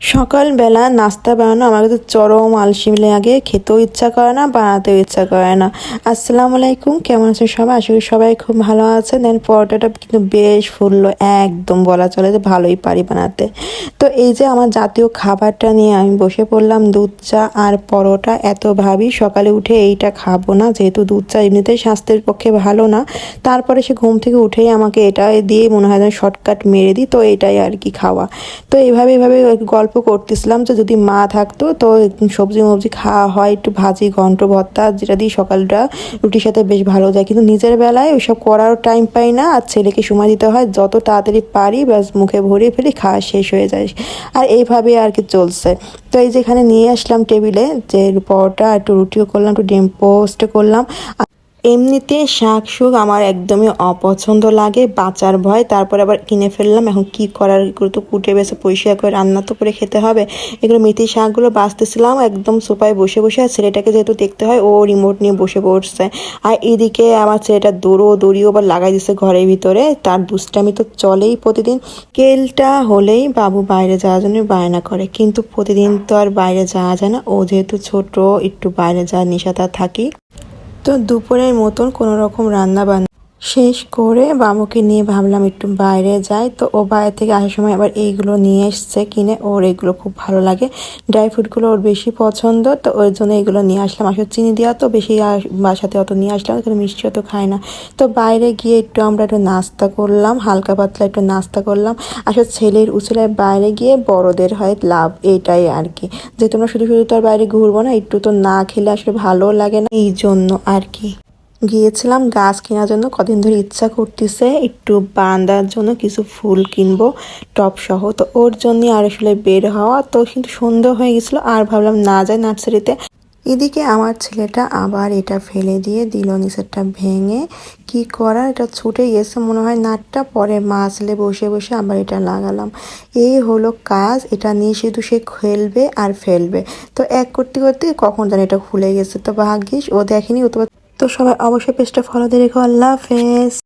সকালবেলা নাস্তা বানানো আমার কাছে চরম আলসি লাগে, খেতেও ইচ্ছা করে না, বানাতেও ইচ্ছা করে না। আসসালামু আলাইকুম, কেমন আছেন সবাই? আশা করি সবাই খুব ভালো আছে দেন পরোটাটা কিন্তু বেশ ফুললো, একদম বলা চলে যে ভালোই পারি বানাতে। তো এই যে আমার জাতীয় খাবারটা নিয়ে আমি বসে পড়লাম দুধ চা আর পরোটা, এত ভাবি সকালে উঠে এইটা খাব না, যেহেতু দুধ চা এমনিতেই স্বাস্থ্যের পক্ষে ভালো না। তারপরে সে ঘুম থেকে উঠেই আমাকে এটা দিয়ে মনে হয় যেন শর্টকাট মেরে দিই, তো এটাই আর কি খাওয়া। তো এইভাবে এইভাবে গল্প করতেছিলাম যে যদি মা থাকতো, তো সবজি মবজি খাওয়া হয়, একটু ভাজি, ঘন্ট, ভর্তা, যেটা দিয়ে সকালটা, রুটির সাথে বেশ ভালো যায়। কিন্তু নিজের বেলায় ওইসব করারও টাইম পাই না, আর ছেলেকে সময় দিতে হয়, যত তাড়াতাড়ি পারি, ব্যাস মুখে ভরিয়ে ফেলি, খাওয়া শেষ হয়ে যায়। আর এইভাবে আর কি চলছে। তো এই যেখানে নিয়ে আসলাম টেবিলে, যে পরোটা একটু রুটিও করলাম, একটু ডিম পোস্ট করলাম। এমনিতে শাক শুক আমার একদমই অপছন্দ লাগে, বাঁচার ভয়। তারপর আবার কিনে ফেললাম, এখন কি করার? এগুলো তো কুটে বেছে পরিষ্কার করে রান্না তো করে খেতে হবে। এগুলো মেথি শাকগুলো বাঁচতেছিলাম, একদম সোফায় বসে বসে, আর ছেলেটাকে যেহেতু দেখতে হয়, ও রিমোট নিয়ে বসে পড়ছে। আর এদিকে আমার ছেলেটা দৌড়ো দড়িও বা লাগাই দিছে ঘরের ভিতরে। তার দুষ্টামি তো চলেই প্রতিদিন। কেলটা হলেই বাবু বাইরে যাওয়ার জন্য বায়না করে, কিন্তু প্রতিদিন তো আর বাইরে যাওয়া যায় না। ও যেহেতু ছোট, একটু বাইরে যাওয়ার নিষেধা থাকি। তো দুপুরের মতন কোনো রকম রান্না বান্না শেষ করে বাবুকে নিয়ে ভাবলাম একটু বাইরে যাই। তো ও বাইরে থেকে আসার সময় আবার এইগুলো নিয়ে এসছে কিনে। ওর এগুলো খুব ভালো লাগে। ড্রাই ফ্রুটগুলো ওর বেশি পছন্দ। তো ওর জন্য এগুলো নিয়ে আসলাম। আসলে চিনি দেওয়া তো বেশি বাসাতে অত নিয়ে আসলাম এখানে মিষ্টি অত খায় না। তো বাইরে গিয়ে একটু আমরা একটু নাস্তা করলাম। হালকা পাতলা একটু নাস্তা করলাম। আসলে ছেলের উচিলায় বাইরে গিয়ে বড়দের হয় লাভ এটাই আর কি। যে তোমরা শুধু শুধু তো আর বাইরে ঘুরবো না, একটু তো না খেলে আসলে ভালো লাগে না। এই জন্য আর কি। গিয়েছিলাম গাছ কেনার জন্য, কদিন ধরে ইচ্ছা করতেছে একটু বান্দার জন্য কিছু ফুল কিনবো টপ সহ। তো ওর জন্য আর আসলে বের হওয়া তো কিন্তু সন্ধ্যা হয়ে গেছিল। আর ভাবলাম না যায় নার্সারিতে। এদিকে আমার ছেলেটা আবার এটা ফেলে দিয়ে দিল, নিচেরটা ভেঙে। কি করার? এটা ছুটে গেছে, মনে হয় নাটটা পরে মা আসলে বসে বসে আবার এটা লাগালাম। এই হলো কাজ, এটা নিয়ে শুধু সে খেলবে আর ফেলবে। তো এক করতে করতে কখন জানি এটা খুলে গেছে। তো ভাগ্যিস ও দেখেনি তো তো সবাই অবশ্যই পেজটা ফলো দিয়ে রেখো। আল্লাহ হাফেজ।